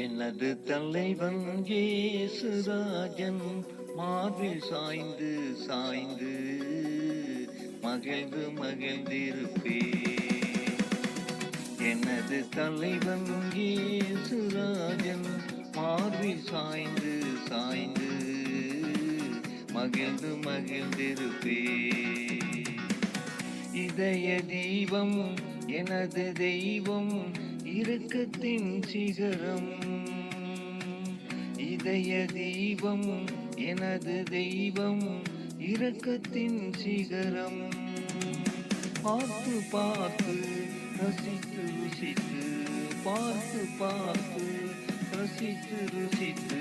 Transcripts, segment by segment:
எனது தலைவன் ஏசுராஜன் மார்பில் சாய்ந்து சாய்ந்து மகிழ்ந்து மகிழ்ந்திருப்பே எனது தலைவன் ஏசுராஜன் மார்பில் சாய்ந்து சாய்ந்து மகிழ்ந்து மகிழ்ந்திருப்பே இதய தீபம் எனது தெய்வம் இறுக்கத்தின் சிகரம். இதய தெய்வம் எனது தெய்வம் இரக்கத்தின் சிகரம். பார்த்து பார்த்து ரசித்து ருசித்து பார்த்து பார்த்து ரசித்து ருசித்து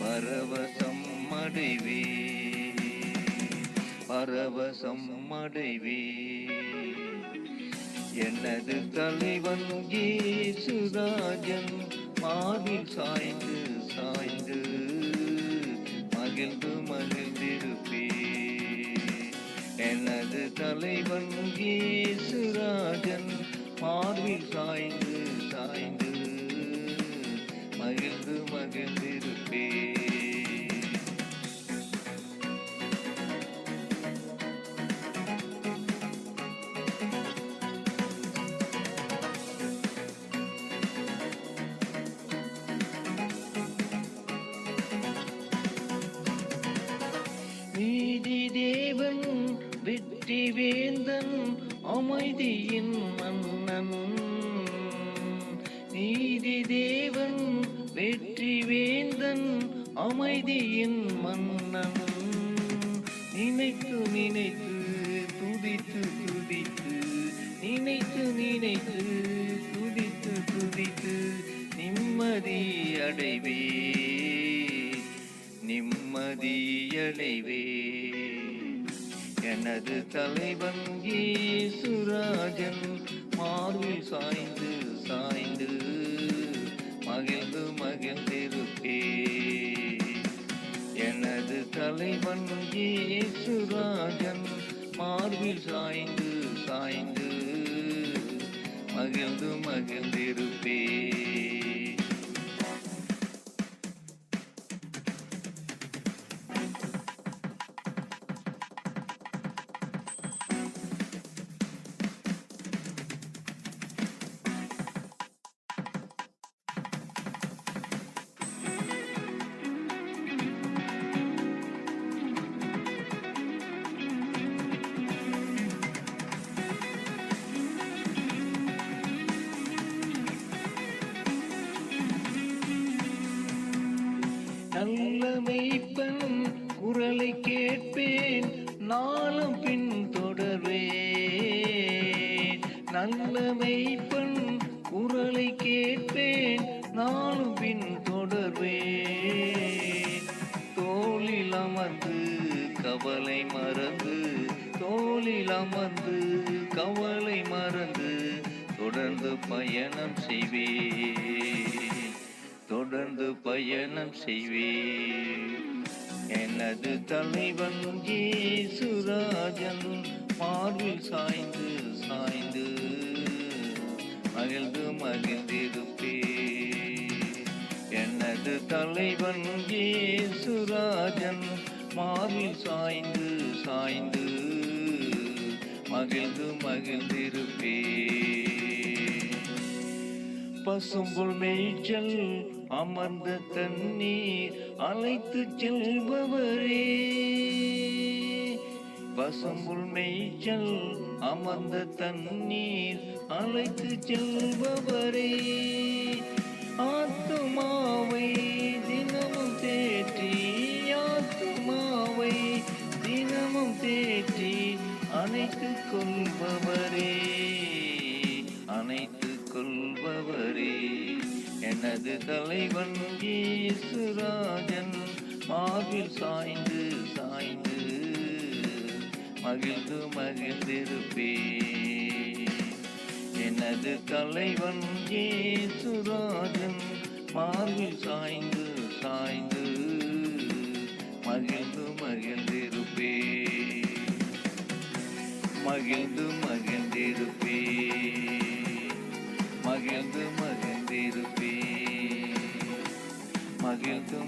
பரவசம் அடைவே பரவசம் அடைவே எனது தலைவன் ஏசுராஜன் மார்பில் சாய்ந்து சாய்ந்து மகிழ்ந்து மகிழ்ந்திருப்பே. எனது தலைவன் ஏசுராஜன் மார்பில் சாய்ந்து சாய்ந்து மகிழ்ந்து மகிழ்ந்திருப்பே. அமைதியின் மன்னன். நீதி தேவன் வெற்றி வேந்தன் அமைதியின் மன்னன். நினைத்து நினைத்து துதித்து துதித்து நினைத்து நினைத்து துதித்து துதித்து நிம்மதி அடைவே. நிம்மதி அடைவே. எனது தலைவன் ஈசுராஜன் மார்பில் சாய்ந்து சாய்ந்து மகிழ்ந்து மகிழ்ந்திருப்பே. எனது தலைவன் ஈசுராஜன் மார்பில் சாய்ந்து சாய்ந்து மகிழ்ந்து மகிழ்ந்திருப்பே. தன் குரலை கேட்பேன் நாளும் பின் தொடர்வேன். நல்ல மெய்ப்பன் குரலை கேட்பேன் நாளும் பின் தொடர்வேன். தோளில் அமர்ந்து கவலை மறந்து தோளில் அமர்ந்து கவலை மறந்து தொடர்ந்து பயணம் செய்வேன். தொடர்ந்து பயணம் செய்வேன். எனது தலைவன் ஏசுராஜன் மார்பில் சாய்ந்து சாய்ந்து மகிழ்ந்து மகிழ்ந்திருப்பே. எனது தலைவன் ஏசுராஜன் மார்பில் சாய்ந்து சாய்ந்து மகிழ்ந்து மகிழ்ந்திருப்பே. பசும்புல் மேய்ச்சல் அமர்ந்த தண்ணீர் அழைத்து செல்பவரே. பசும்புல் மேய்ச்சல் அமர்ந்த தண்ணீர் அழைத்து செல்பவரே. ஆத்துமாவை தினமும் தேற்றி ஆத்துமாவை தினமும் தேற்றி அணைத்துக் கொள்பவரே. அணைத்துக் கொள்பவரே. எனது தலைவன் ஈசுராஜன் மார்பில் சாய்ந்து சாய்ந்து மகிழ்ந்து மகிழ்ந்திருப்பே எனது தலைவன் ஈசுராஜன் மார்பில் சாய்ந்து சாய்ந்து மகிழ்ந்து மகிழ்ந்திருப்பே மகிழ்ந்து மகிழ்ந்திருப்பே மகிழ்ந்து மகிழ்ந்திருப்பே மகிழ்ந்து